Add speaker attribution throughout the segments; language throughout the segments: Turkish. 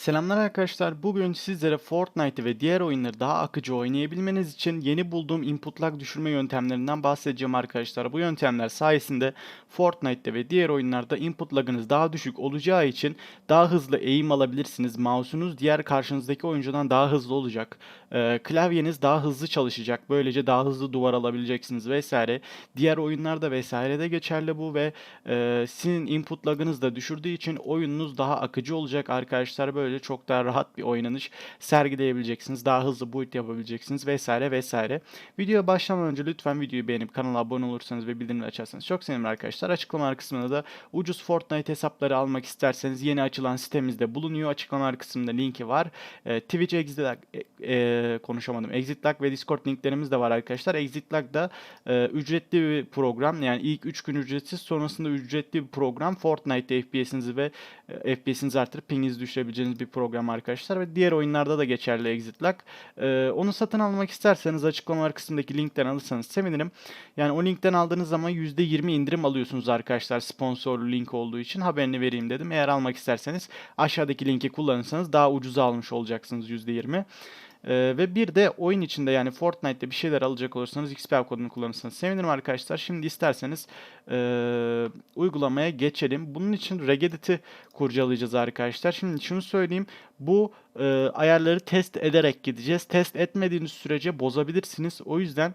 Speaker 1: Selamlar arkadaşlar. Bugün sizlere Fortnite ve diğer oyunları daha akıcı oynayabilmeniz için yeni bulduğum input lag düşürme yöntemlerinden bahsedeceğim arkadaşlar. Bu yöntemler sayesinde Fortnite'te ve diğer oyunlarda input lagınız daha düşük olacağı için daha hızlı eğim alabilirsiniz. Mouse'unuz diğer karşınızdaki oyuncudan daha hızlı olacak. Ee, klavyeniz daha hızlı çalışacak. Böylece daha hızlı duvar alabileceksiniz vesaire. Diğer oyunlarda vesaire de geçerli bu ve e, sizin input lagınız da düşürdüğü için oyununuz daha akıcı olacak arkadaşlar. Böyle çok daha rahat bir oynanış sergileyebileceksiniz. Daha hızlı boot yapabileceksiniz vesaire vesaire. Videoya başlamadan önce lütfen videoyu beğenip kanala abone olursanız ve bildirimleri açarsanız çok sevinirim arkadaşlar. Açıklamalar kısmında da ucuz Fortnite hesapları almak isterseniz yeni açılan sitemizde bulunuyor. Açıklamalar kısmında linki var. E, Twitch Exit Lag, e, e, konuşamadım. Exit Lag ve Discord linklerimiz de var arkadaşlar. Exit Lag da e, ücretli bir program. Yani ilk 3 gün ücretsiz sonrasında ücretli bir program. Fortnite'de FPS'inizi ve e, FPS'inizi artırıp pinginizi düşürebileceğiniz bir program arkadaşlar. Ve diğer oyunlarda da geçerli Exit Lag. E, onu satın almak isterseniz açıklamalar kısmındaki linkten alırsanız sevinirim. Yani o linkten aldığınız zaman %20 indirim alıyorsunuz arkadaşlar sponsorlu link olduğu için haberini vereyim dedim. Eğer almak isterseniz aşağıdaki linki kullanırsanız daha ucuza almış olacaksınız %20. Ee, ve bir de oyun içinde yani Fortnite'te bir şeyler alacak olursanız XP kodunu kullanırsanız sevinirim arkadaşlar. Şimdi isterseniz ee, uygulamaya geçelim. Bunun için Regedit'i kurcalayacağız arkadaşlar. Şimdi şunu söyleyeyim. Bu e, ayarları test ederek gideceğiz. Test etmediğiniz sürece bozabilirsiniz. O yüzden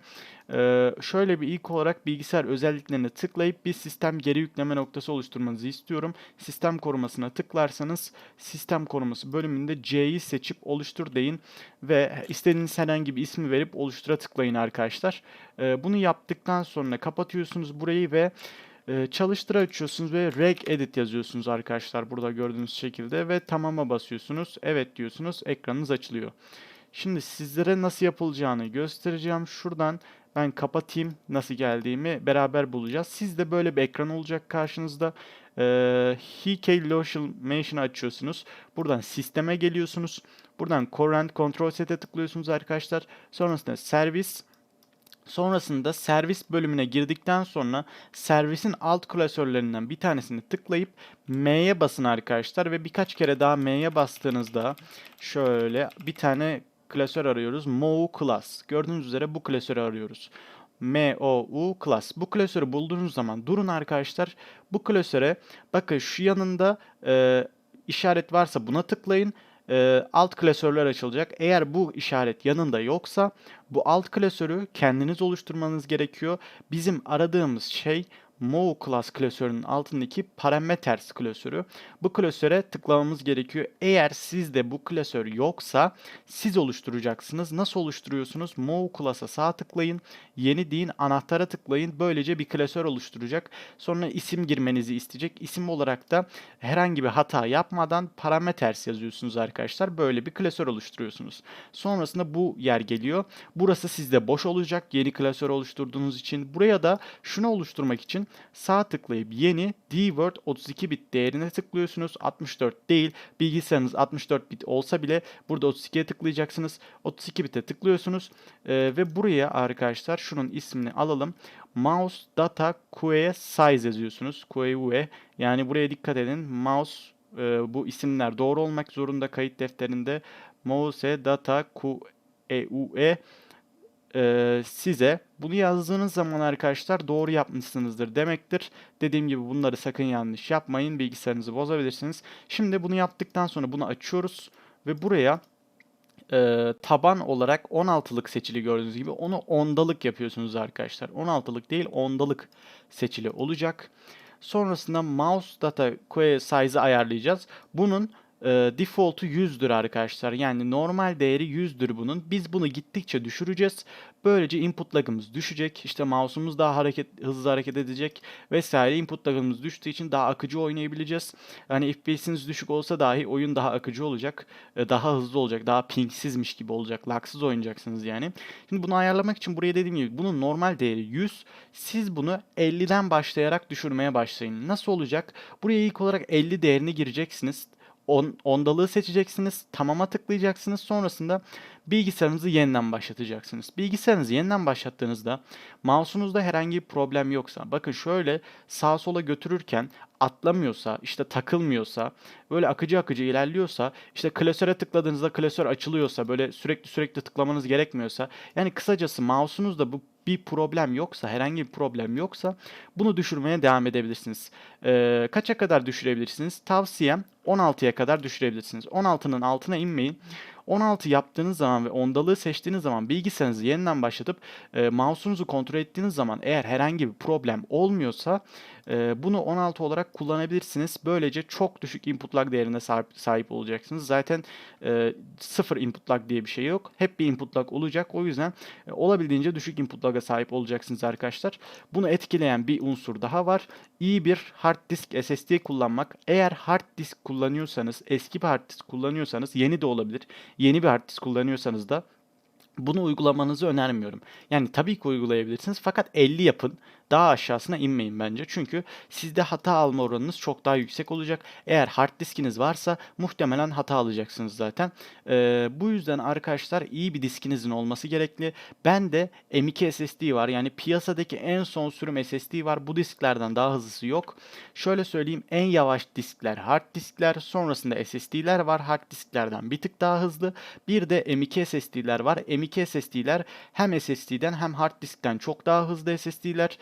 Speaker 1: e, şöyle bir ilk olarak bilgisayar özelliklerine tıklayıp bir sistem geri yükleme noktası oluşturmanızı istiyorum. Sistem korumasına tıklarsanız sistem koruması bölümünde C'yi seçip oluştur deyin ve istediğiniz herhangi bir ismi verip oluştura tıklayın arkadaşlar. E, bunu yaptıktan sonra kapatıyorsunuz burayı ve e, çalıştır açıyorsunuz ve reg edit yazıyorsunuz arkadaşlar burada gördüğünüz şekilde ve tamama basıyorsunuz. Evet diyorsunuz ekranınız açılıyor. Şimdi sizlere nasıl yapılacağını göstereceğim. Şuradan ben kapatayım nasıl geldiğimi beraber bulacağız. Sizde böyle bir ekran olacak karşınızda. Ee, HK Local açıyorsunuz. Buradan sisteme geliyorsunuz. Buradan Current Control Set'e tıklıyorsunuz arkadaşlar. Sonrasında servis Sonrasında servis bölümüne girdikten sonra servisin alt klasörlerinden bir tanesini tıklayıp M'ye basın arkadaşlar ve birkaç kere daha M'ye bastığınızda şöyle bir tane klasör arıyoruz. MOU class. Gördüğünüz üzere bu klasörü arıyoruz. MOU class. Bu klasörü bulduğunuz zaman durun arkadaşlar. Bu klasöre bakın şu yanında e, işaret varsa buna tıklayın e, alt klasörler açılacak. Eğer bu işaret yanında yoksa bu alt klasörü kendiniz oluşturmanız gerekiyor. Bizim aradığımız şey Move class klasörünün altındaki parameters klasörü. Bu klasöre tıklamamız gerekiyor. Eğer sizde bu klasör yoksa siz oluşturacaksınız. Nasıl oluşturuyorsunuz? Move class'a sağ tıklayın. Yeni deyin anahtara tıklayın. Böylece bir klasör oluşturacak. Sonra isim girmenizi isteyecek. İsim olarak da herhangi bir hata yapmadan parameters yazıyorsunuz arkadaşlar. Böyle bir klasör oluşturuyorsunuz. Sonrasında bu yer geliyor. Burası sizde boş olacak. Yeni klasör oluşturduğunuz için. Buraya da şunu oluşturmak için sağ tıklayıp yeni dword 32 bit değerine tıklıyorsunuz. 64 değil. Bilgisayarınız 64 bit olsa bile burada 32'ye tıklayacaksınız. 32 bite tıklıyorsunuz ee, ve buraya arkadaşlar şunun ismini alalım. Mouse data QE size yazıyorsunuz. QE yani buraya dikkat edin. Mouse e, bu isimler doğru olmak zorunda kayıt defterinde. Mouse data QE size bunu yazdığınız zaman arkadaşlar doğru yapmışsınızdır demektir. Dediğim gibi bunları sakın yanlış yapmayın. Bilgisayarınızı bozabilirsiniz. Şimdi bunu yaptıktan sonra bunu açıyoruz ve buraya e, taban olarak 16'lık seçili gördüğünüz gibi onu ondalık yapıyorsunuz arkadaşlar. 16'lık değil ondalık seçili olacak. Sonrasında mouse data size'ı ayarlayacağız. Bunun e, default'u 100'dür arkadaşlar. Yani normal değeri 100'dür bunun. Biz bunu gittikçe düşüreceğiz. Böylece input lag'ımız düşecek. İşte mouse'umuz daha hareket hızlı hareket edecek vesaire. Input lag'ımız düştüğü için daha akıcı oynayabileceğiz. Yani FPS'iniz düşük olsa dahi oyun daha akıcı olacak. E, daha hızlı olacak. Daha pingsizmiş gibi olacak. Lagsız oynayacaksınız yani. Şimdi bunu ayarlamak için buraya dediğim gibi bunun normal değeri 100. Siz bunu 50'den başlayarak düşürmeye başlayın. Nasıl olacak? Buraya ilk olarak 50 değerini gireceksiniz. On, ondalığı seçeceksiniz. Tamama tıklayacaksınız. Sonrasında bilgisayarınızı yeniden başlatacaksınız. Bilgisayarınızı yeniden başlattığınızda mouse'unuzda herhangi bir problem yoksa bakın şöyle sağa sola götürürken atlamıyorsa, işte takılmıyorsa, böyle akıcı akıcı ilerliyorsa, işte klasöre tıkladığınızda klasör açılıyorsa, böyle sürekli sürekli tıklamanız gerekmiyorsa, yani kısacası mouse'unuzda bu bir problem yoksa, herhangi bir problem yoksa bunu düşürmeye devam edebilirsiniz. Ee, kaça kadar düşürebilirsiniz? Tavsiyem 16'ya kadar düşürebilirsiniz. 16'nın altına inmeyin. 16 yaptığınız zaman ve ondalığı seçtiğiniz zaman bilgisayarınızı yeniden başlatıp e, mouse'unuzu kontrol ettiğiniz zaman eğer herhangi bir problem olmuyorsa e, bunu 16 olarak kullanabilirsiniz. Böylece çok düşük input lag değerine sahip, sahip olacaksınız. Zaten e, sıfır input lag diye bir şey yok. Hep bir input lag olacak. O yüzden e, olabildiğince düşük input lag'a sahip olacaksınız arkadaşlar. Bunu etkileyen bir unsur daha var. İyi bir hard disk SSD kullanmak. Eğer hard disk kullanıyorsanız, eski bir hard disk kullanıyorsanız yeni de olabilir. Yeni bir hard disk kullanıyorsanız da bunu uygulamanızı önermiyorum. Yani tabii ki uygulayabilirsiniz fakat 50 yapın. Daha aşağısına inmeyin bence. Çünkü sizde hata alma oranınız çok daha yüksek olacak. Eğer hard diskiniz varsa muhtemelen hata alacaksınız zaten. Ee, bu yüzden arkadaşlar iyi bir diskinizin olması gerekli. Ben de M2 SSD var. Yani piyasadaki en son sürüm SSD var. Bu disklerden daha hızlısı yok. Şöyle söyleyeyim en yavaş diskler hard diskler. Sonrasında SSD'ler var. Hard disklerden bir tık daha hızlı. Bir de M2 SSD'ler var. M2 SSD'ler hem SSD'den hem hard diskten çok daha hızlı SSD'ler.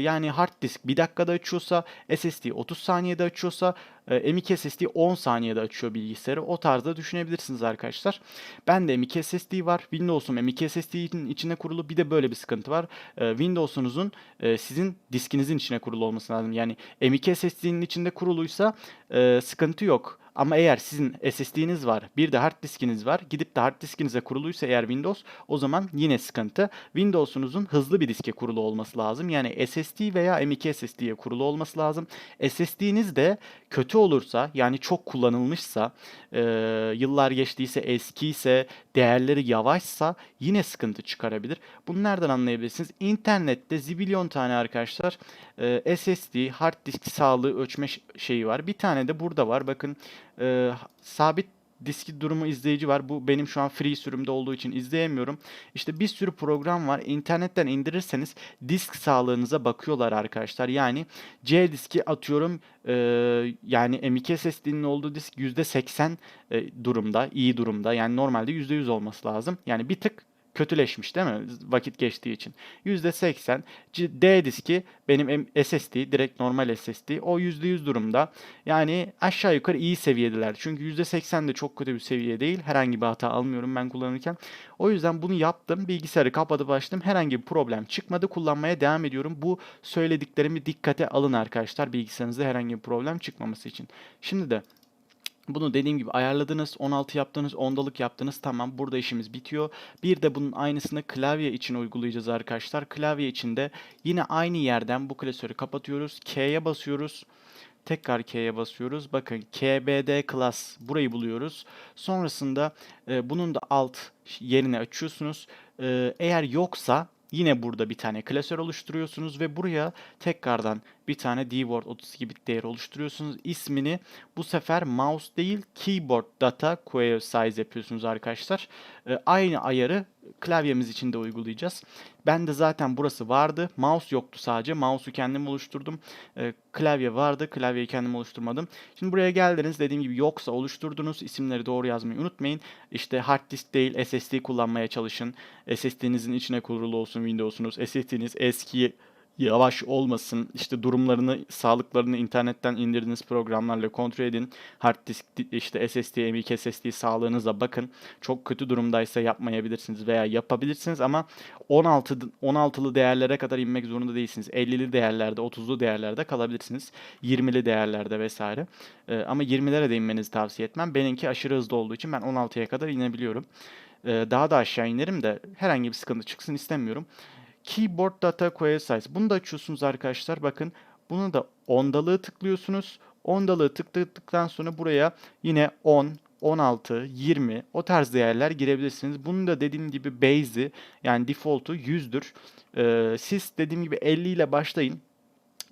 Speaker 1: Yani hard disk 1 dakikada açıyorsa SSD 30 saniyede açıyorsa M2 SSD 10 saniyede açıyor bilgisayarı. O tarzda düşünebilirsiniz arkadaşlar. Ben de M2 SSD var. Windows'um M2 SSD'nin içine kurulu. Bir de böyle bir sıkıntı var. E, Windows'unuzun e, sizin diskinizin içine kurulu olması lazım. Yani M2 SSD'nin içinde kuruluysa e, sıkıntı yok. Ama eğer sizin SSD'niz var, bir de hard diskiniz var, gidip de hard diskinize kuruluysa eğer Windows, o zaman yine sıkıntı. Windows'unuzun hızlı bir diske kurulu olması lazım. Yani SSD veya M.2 SSD'ye kurulu olması lazım. SSD'niz de kötü olursa, yani çok kullanılmışsa, e, yıllar geçtiyse, eskiyse, değerleri yavaşsa yine sıkıntı çıkarabilir. Bunu nereden anlayabilirsiniz? İnternette zibilyon tane arkadaşlar e, SSD, hard disk sağlığı ölçme şeyi var. Bir tane de burada var. Bakın e, sabit diski durumu izleyici var. Bu benim şu an free sürümde olduğu için izleyemiyorum. İşte bir sürü program var. İnternetten indirirseniz disk sağlığınıza bakıyorlar arkadaşlar. Yani C diski atıyorum e, yani M.2 SSD'nin olduğu disk %80 e, durumda, iyi durumda. Yani normalde %100 olması lazım. Yani bir tık kötüleşmiş değil mi? Vakit geçtiği için. %80. D diski benim SSD, direkt normal SSD. O %100 durumda. Yani aşağı yukarı iyi seviyedeler. Çünkü %80 de çok kötü bir seviye değil. Herhangi bir hata almıyorum ben kullanırken. O yüzden bunu yaptım. Bilgisayarı kapatıp açtım. Herhangi bir problem çıkmadı. Kullanmaya devam ediyorum. Bu söylediklerimi dikkate alın arkadaşlar. Bilgisayarınızda herhangi bir problem çıkmaması için. Şimdi de bunu dediğim gibi ayarladınız, 16 yaptınız, ondalık yaptınız. Tamam burada işimiz bitiyor. Bir de bunun aynısını klavye için uygulayacağız arkadaşlar. Klavye için de yine aynı yerden bu klasörü kapatıyoruz. K'ye basıyoruz. Tekrar K'ye basıyoruz. Bakın KBD class burayı buluyoruz. Sonrasında e, bunun da alt yerini açıyorsunuz. E, eğer yoksa Yine burada bir tane klasör oluşturuyorsunuz ve buraya tekrardan bir tane dword 32 bit değer oluşturuyorsunuz. İsmini bu sefer mouse değil keyboard data query size yapıyorsunuz arkadaşlar. Ee, aynı ayarı klavyemiz için de uygulayacağız. Ben de zaten burası vardı. Mouse yoktu sadece. Mouse'u kendim oluşturdum. Ee, klavye vardı. Klavyeyi kendim oluşturmadım. Şimdi buraya geldiniz. Dediğim gibi yoksa oluşturdunuz. İsimleri doğru yazmayı unutmayın. İşte hard disk değil SSD kullanmaya çalışın. SSD'nizin içine kurulu olsun Windows'unuz. SSD'niz eski yavaş olmasın. İşte durumlarını, sağlıklarını internetten indirdiğiniz programlarla kontrol edin. Hard disk, işte SSD, M.2 SSD sağlığınıza bakın. Çok kötü durumdaysa yapmayabilirsiniz veya yapabilirsiniz ama 16 16'lı değerlere kadar inmek zorunda değilsiniz. 50'li değerlerde, 30'lu değerlerde kalabilirsiniz. 20'li değerlerde vesaire. Ee, ama 20'lere de inmenizi tavsiye etmem. Benimki aşırı hızlı olduğu için ben 16'ya kadar inebiliyorum. Ee, daha da aşağı inerim de herhangi bir sıkıntı çıksın istemiyorum. Keyboard Data Query Size. Bunu da açıyorsunuz arkadaşlar. Bakın bunu da ondalığı tıklıyorsunuz. Ondalığı tıkladıktan sonra buraya yine 10, 16, 20 o tarz değerler girebilirsiniz. Bunun da dediğim gibi base'i yani default'u 100'dür. Ee, siz dediğim gibi 50 ile başlayın.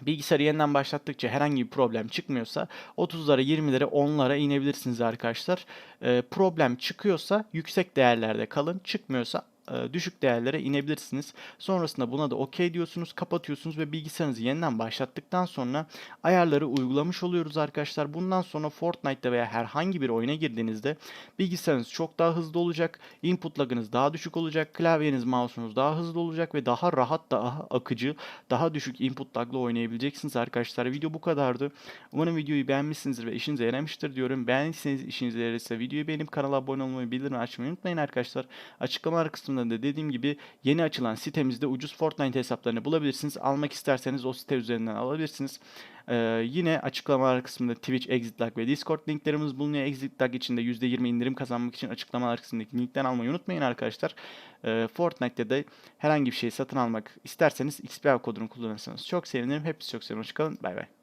Speaker 1: Bilgisayarı yeniden başlattıkça herhangi bir problem çıkmıyorsa 30'lara, 20'lere, 10'lara inebilirsiniz arkadaşlar. Ee, problem çıkıyorsa yüksek değerlerde kalın, çıkmıyorsa e, düşük değerlere inebilirsiniz. Sonrasında buna da okey diyorsunuz, kapatıyorsunuz ve bilgisayarınızı yeniden başlattıktan sonra ayarları uygulamış oluyoruz arkadaşlar. Bundan sonra Fortnite'da veya herhangi bir oyuna girdiğinizde bilgisayarınız çok daha hızlı olacak, input lagınız daha düşük olacak, klavyeniz, mouse'unuz daha hızlı olacak ve daha rahat, daha akıcı, daha düşük input lagla oynayabileceksiniz arkadaşlar. Video bu kadardı. Umarım videoyu beğenmişsinizdir ve işinize yaramıştır diyorum. Beğendiyseniz işinize yararsa videoyu beğenip kanala abone olmayı, bildirim açmayı unutmayın arkadaşlar. Açıklamalar kısmında da dediğim gibi yeni açılan sitemizde ucuz Fortnite hesaplarını bulabilirsiniz. Almak isterseniz o site üzerinden alabilirsiniz. Ee, yine açıklamalar kısmında Twitch, ExitLag ve Discord linklerimiz bulunuyor. ExitLag için de %20 indirim kazanmak için açıklamalar kısmındaki linkten almayı unutmayın arkadaşlar. Ee, Fortnite'te de herhangi bir şey satın almak isterseniz XPR kodunu kullanırsanız çok sevinirim. Hepsi çok sevinirim. Hoşçakalın. Bay bay.